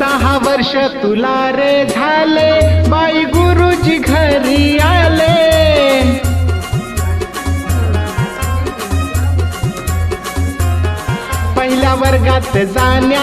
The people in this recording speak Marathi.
सहा वर्ष तुला रे झाले. बाई गुरुजी घरी आले. पहिल्या वर्गात जाण्या